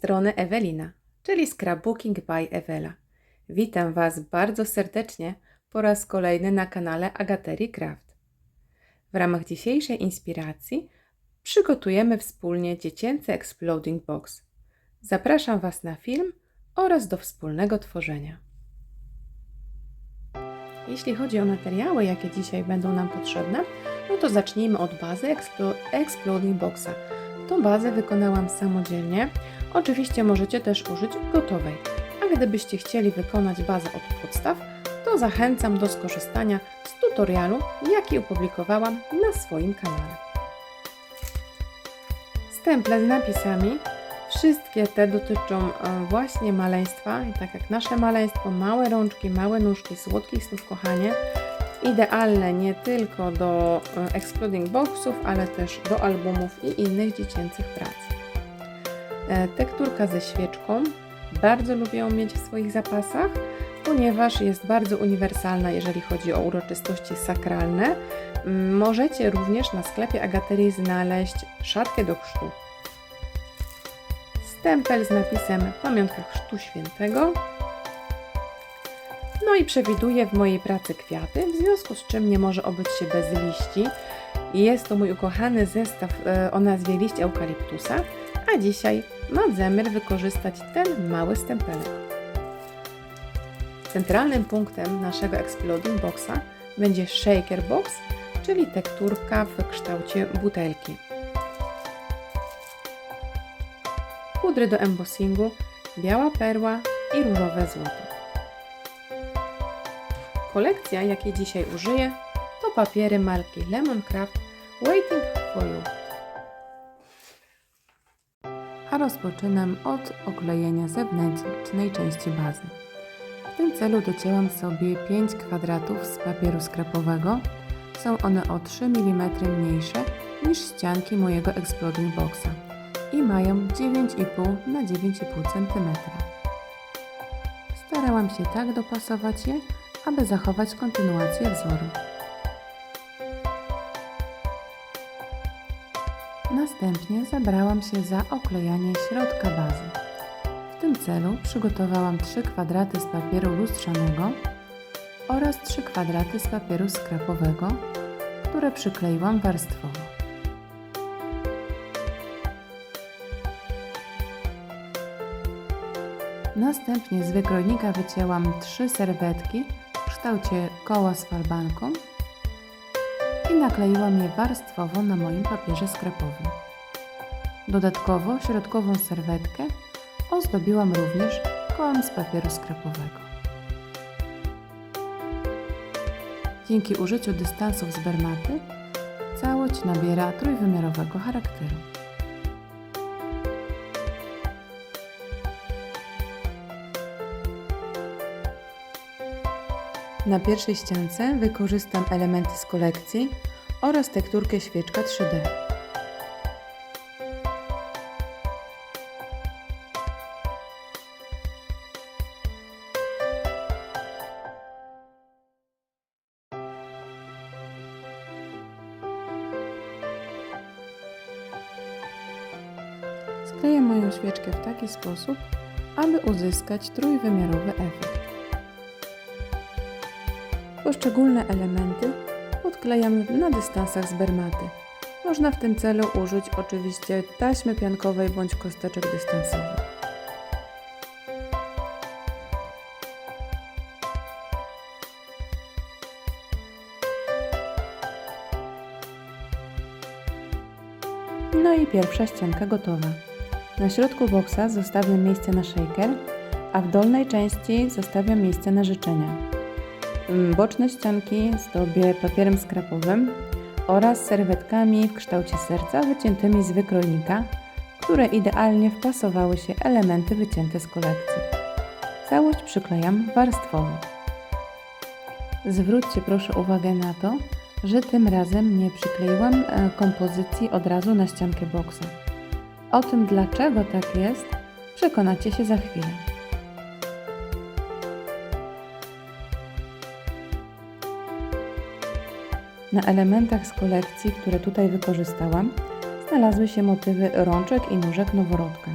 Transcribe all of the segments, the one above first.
Strony Ewelina, czyli Scrapbooking by Ewela. Witam Was bardzo serdecznie po raz kolejny na kanale Agaterii Craft. W ramach dzisiejszej inspiracji przygotujemy wspólnie dziecięcy Exploding Box. Zapraszam Was na film oraz do wspólnego tworzenia. Jeśli chodzi o materiały, jakie dzisiaj będą nam potrzebne, no to zacznijmy od bazy Explo- Exploding Boxa. Tą bazę wykonałam samodzielnie. Oczywiście możecie też użyć gotowej. A gdybyście chcieli wykonać bazę od podstaw, to zachęcam do skorzystania z tutorialu, jaki opublikowałam na swoim kanale. Stemple z napisami. Wszystkie te dotyczą e, właśnie maleństwa, i tak jak nasze maleństwo, małe rączki, małe nóżki, słodkich snów kochanie. Idealne nie tylko do e, Exploding Boxów, ale też do albumów i innych dziecięcych prac. E, Tekturka ze świeczką. Bardzo lubię ją mieć w swoich zapasach, ponieważ jest bardzo uniwersalna, jeżeli chodzi o uroczystości sakralne. Mm, Możecie również na sklepie Agaterii znaleźć szatkę do chrztu. Stempel z napisem Pamiątka Chrztu Świętego. No i przewiduję w mojej pracy kwiaty, w związku z czym nie może obyć się bez liści. Jest to mój ukochany zestaw e, o nazwie liść eukaliptusa, a dzisiaj mam zamiar wykorzystać ten mały stempelek. Centralnym punktem naszego Exploding Boxa będzie Shaker Box, czyli tekturka w kształcie butelki. Pudry do embossingu, biała perła i różowe złoto. Kolekcja, jakiej dzisiaj użyję, to papiery marki Lemoncraft Waiting for You. Rozpoczynam od oklejenia zewnętrznej części bazy. W tym celu docięłam sobie 5 kwadratów z papieru skrapowego. Są one o 3 mm mniejsze niż ścianki mojego Exploding Boxa i mają 9,5 na 9,5 cm. Starałam się tak dopasować je, aby zachować kontynuację wzoru. Następnie zabrałam się za oklejanie środka bazy. W tym celu przygotowałam 3 kwadraty z papieru lustrzanego oraz 3 kwadraty z papieru skrapowego, które przykleiłam warstwowo. Następnie z wykrojnika wycięłam 3 serwetki w kształcie koła z falbanką i nakleiłam je warstwowo na moim papierze skrapowym. Dodatkowo środkową serwetkę ozdobiłam również kołem z papieru skrapowego. Dzięki użyciu dystansów z bermaty całość nabiera trójwymiarowego charakteru. Na pierwszej ściance wykorzystam elementy z kolekcji oraz tekturkę świeczka 3D. Skleję moją świeczkę w taki sposób, aby uzyskać trójwymiarowy efekt. Poszczególne elementy podklejam na dystansach z bermaty. Można w tym celu użyć oczywiście taśmy piankowej bądź kosteczek dystansowych. No i pierwsza ścianka gotowa. Na środku boksa zostawiam miejsce na shaker, a w dolnej części zostawiam miejsce na życzenia. Mm, Boczne ścianki zdobię papierem skrapowym oraz serwetkami w kształcie serca wyciętymi z wykrojnika, które idealnie wpasowały się elementy wycięte z kolekcji. Całość przyklejam warstwowo. Zwróćcie proszę uwagę na to, że tym razem nie przykleiłam e, kompozycji od razu na ściankę boksa. O tym dlaczego tak jest, przekonacie się za chwilę. Na elementach z kolekcji, które tutaj wykorzystałam, znalazły się motywy rączek i nóżek noworodka.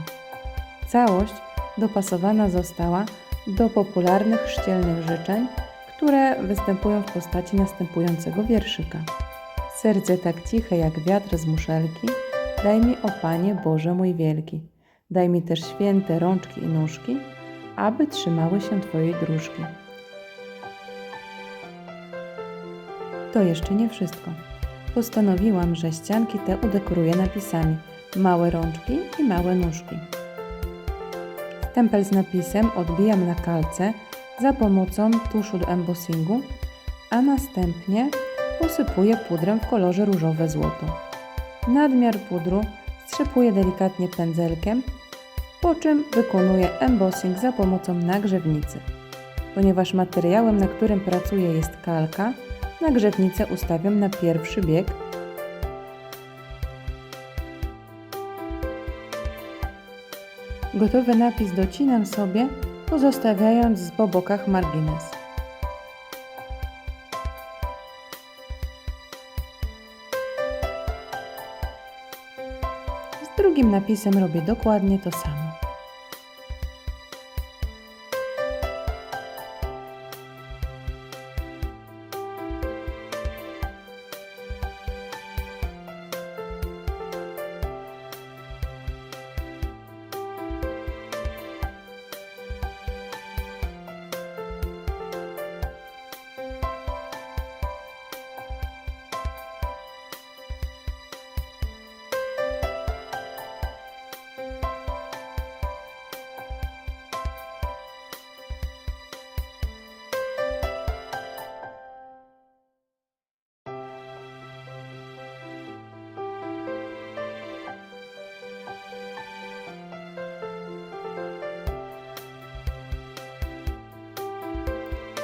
Całość dopasowana została do popularnych chrzcielnych życzeń, które występują w postaci następującego wierszyka. Serce tak ciche jak wiatr z muszelki, daj mi, o Panie Boże mój wielki. Daj mi też święte rączki i nóżki, aby trzymały się Twojej dróżki. To jeszcze nie wszystko. Postanowiłam, że ścianki te udekoruję napisami małe rączki i małe nóżki. Stempel z napisem odbijam na kalce za pomocą tuszu do embossingu, a następnie posypuję pudrem w kolorze różowe złoto. Nadmiar pudru strzepuję delikatnie pędzelkiem, po czym wykonuję embossing za pomocą nagrzewnicy. Ponieważ materiałem, na którym pracuję jest kalka, nagrzewnicę ustawiam na pierwszy bieg. Gotowy napis docinam sobie, pozostawiając po bokach margines. Napisem robię dokładnie to samo.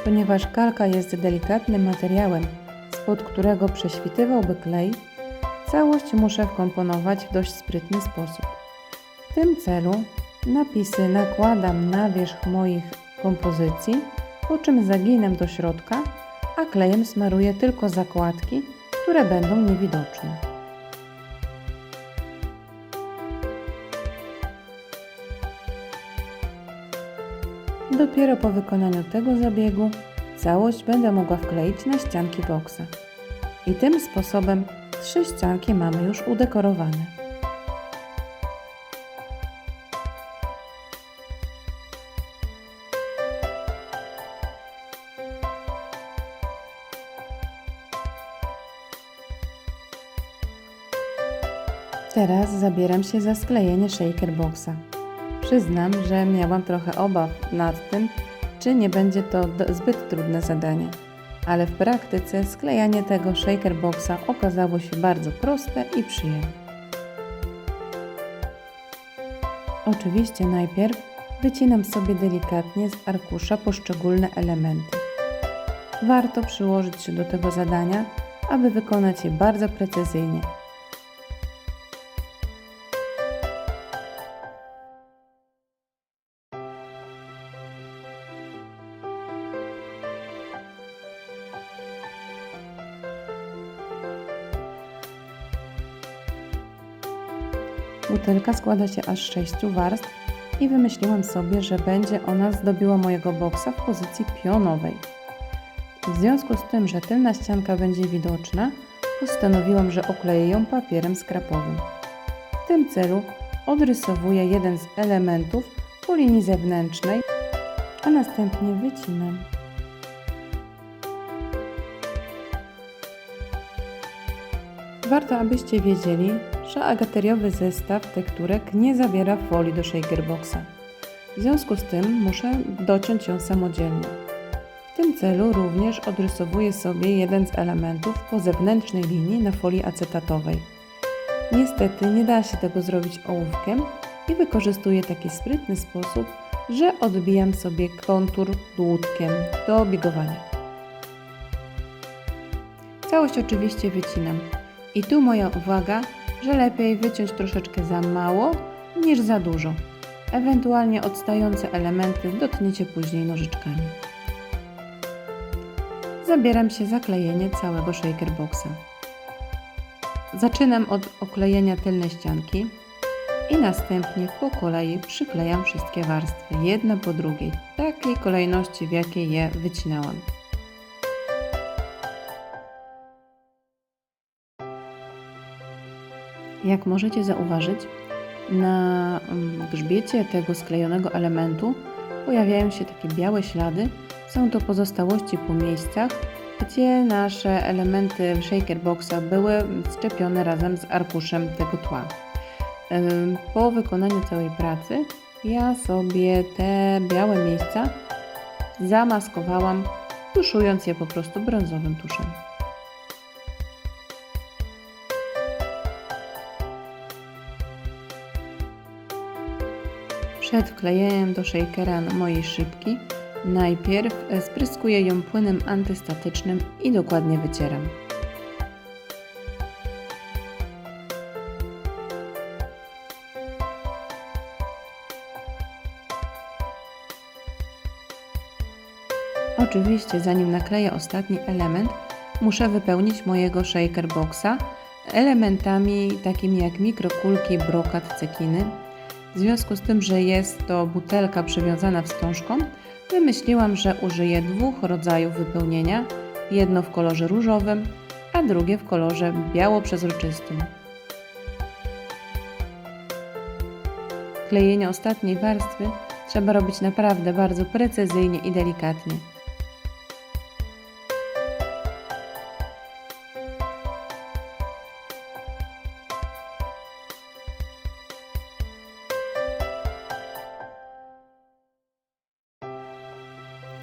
Ponieważ kalka jest delikatnym materiałem, spod którego prześwitywałby klej, całość muszę wkomponować w dość sprytny sposób. W tym celu napisy nakładam na wierzch moich kompozycji, po czym zaginam do środka, a klejem smaruję tylko zakładki, które będą niewidoczne. Dopiero po wykonaniu tego zabiegu całość będę mogła wkleić na ścianki boksa. I tym sposobem trzy ścianki mamy już udekorowane. Teraz zabieram się za sklejenie shaker boxa. Przyznam, że miałam trochę obaw nad tym, czy nie będzie to zbyt trudne zadanie. Ale w praktyce sklejanie tego shaker boxa okazało się bardzo proste i przyjemne. Oczywiście najpierw wycinam sobie delikatnie z arkusza poszczególne elementy. Warto przyłożyć się do tego zadania, aby wykonać je bardzo precyzyjnie. Butelka składa się aż z sześciu warstw i wymyśliłam sobie, że będzie ona zdobiła mojego boksa w pozycji pionowej. W związku z tym, że tylna ścianka będzie widoczna, postanowiłam, że okleję ją papierem skrapowym. W tym celu odrysowuję jeden z elementów po linii zewnętrznej, a następnie wycinam. Warto, abyście wiedzieli, że agateriowy zestaw tekturek nie zawiera folii do shakerboxa. W związku z tym muszę dociąć ją samodzielnie. W tym celu również odrysowuję sobie jeden z elementów po zewnętrznej linii na folii acetatowej. Niestety nie da się tego zrobić ołówkiem i wykorzystuję taki sprytny sposób, że odbijam sobie kontur dłutkiem do obiegowania. Całość oczywiście wycinam. I tu moja uwaga, że lepiej wyciąć troszeczkę za mało niż za dużo. Ewentualnie odstające elementy dotkniecie później nożyczkami. Zabieram się za klejenie całego shaker boxa. Zaczynam od oklejenia tylnej ścianki i następnie po kolei przyklejam wszystkie warstwy, jedna po drugiej, takiej kolejności, w jakiej je wycinałam. Jak możecie zauważyć, na mm, grzbiecie tego sklejonego elementu pojawiają się takie białe ślady. Są to pozostałości po miejscach, gdzie nasze elementy shaker boxa były szczepione razem z arkuszem tego tła. Po wykonaniu całej pracy ja sobie te białe miejsca zamaskowałam, tuszując je po prostu brązowym tuszem. Przed wklejeniem do shakera mojej szybki najpierw spryskuję ją płynem antystatycznym i dokładnie wycieram. Oczywiście zanim nakleję ostatni element, muszę wypełnić mojego shaker boxa elementami takimi jak mikrokulki, brokat, cekiny, w związku z tym, że jest to butelka przywiązana wstążką, wymyśliłam, że użyję dwóch rodzajów wypełnienia. Jedno w kolorze różowym, a drugie w kolorze biało-przezroczystym. Klejenie ostatniej warstwy trzeba robić naprawdę bardzo precyzyjnie i delikatnie.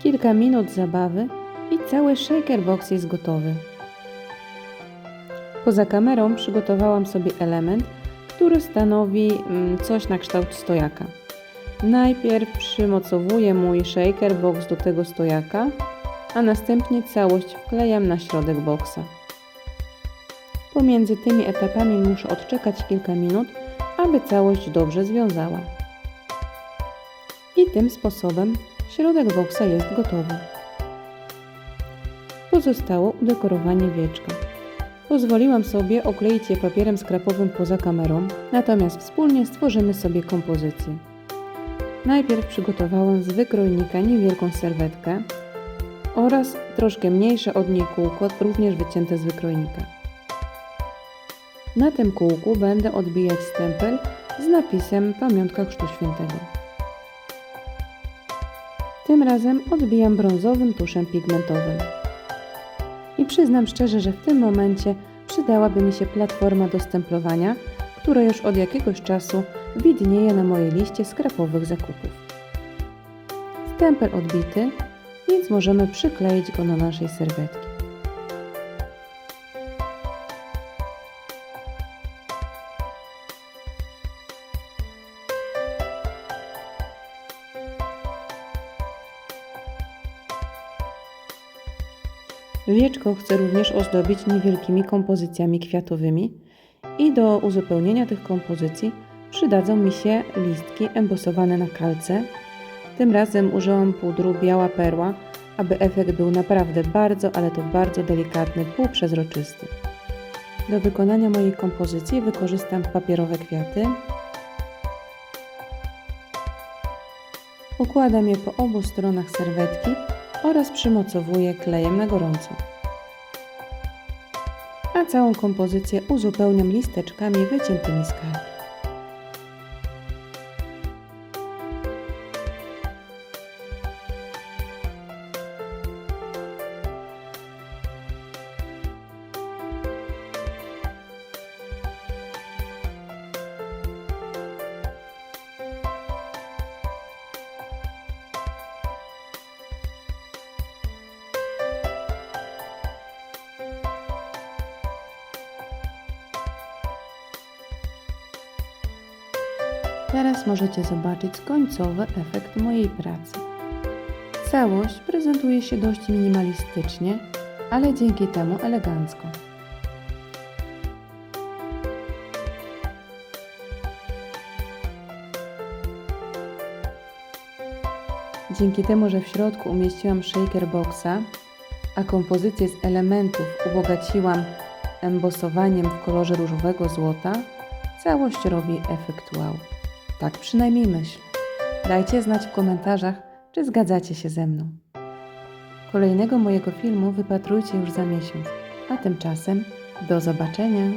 Kilka minut zabawy i cały shaker box jest gotowy. Poza kamerą przygotowałam sobie element, który stanowi mm, coś na kształt stojaka. Najpierw przymocowuję mój shaker box do tego stojaka, a następnie całość wklejam na środek boxa. Pomiędzy tymi etapami muszę odczekać kilka minut, aby całość dobrze związała. I tym sposobem Środek boksa jest gotowy. Pozostało udekorowanie wieczka. Pozwoliłam sobie okleić je papierem skrapowym poza kamerą, natomiast wspólnie stworzymy sobie kompozycję. Najpierw przygotowałam z wykrojnika niewielką serwetkę oraz troszkę mniejsze od niej kółko, również wycięte z wykrojnika. Na tym kółku będę odbijać stempel z napisem Pamiątka Chrztu Świętego. Tym razem odbijam brązowym tuszem pigmentowym. I przyznam szczerze, że w tym momencie przydałaby mi się platforma do stemplowania, która już od jakiegoś czasu widnieje na mojej liście skrapowych zakupów. Stempel odbity, więc możemy przykleić go na naszej serwetki. Wieczko chcę również ozdobić niewielkimi kompozycjami kwiatowymi i do uzupełnienia tych kompozycji przydadzą mi się listki embosowane na kalce. Tym razem użyłam pudru Biała Perła, aby efekt był naprawdę bardzo, ale to bardzo delikatny, półprzezroczysty. Do wykonania mojej kompozycji wykorzystam papierowe kwiaty. Układam je po obu stronach serwetki oraz przymocowuję klejem na gorąco. A całą kompozycję uzupełniam listeczkami wyciętymi z kalki. Teraz możecie zobaczyć końcowy efekt mojej pracy. Całość prezentuje się dość minimalistycznie, ale dzięki temu elegancko. Dzięki temu, że w środku umieściłam shaker boxa, a kompozycję z elementów ubogaciłam embosowaniem w kolorze różowego złota, całość robi efekt wow. Tak przynajmniej myślę. Dajcie znać w komentarzach, czy zgadzacie się ze mną. Kolejnego mojego filmu wypatrujcie już za miesiąc, a tymczasem do zobaczenia.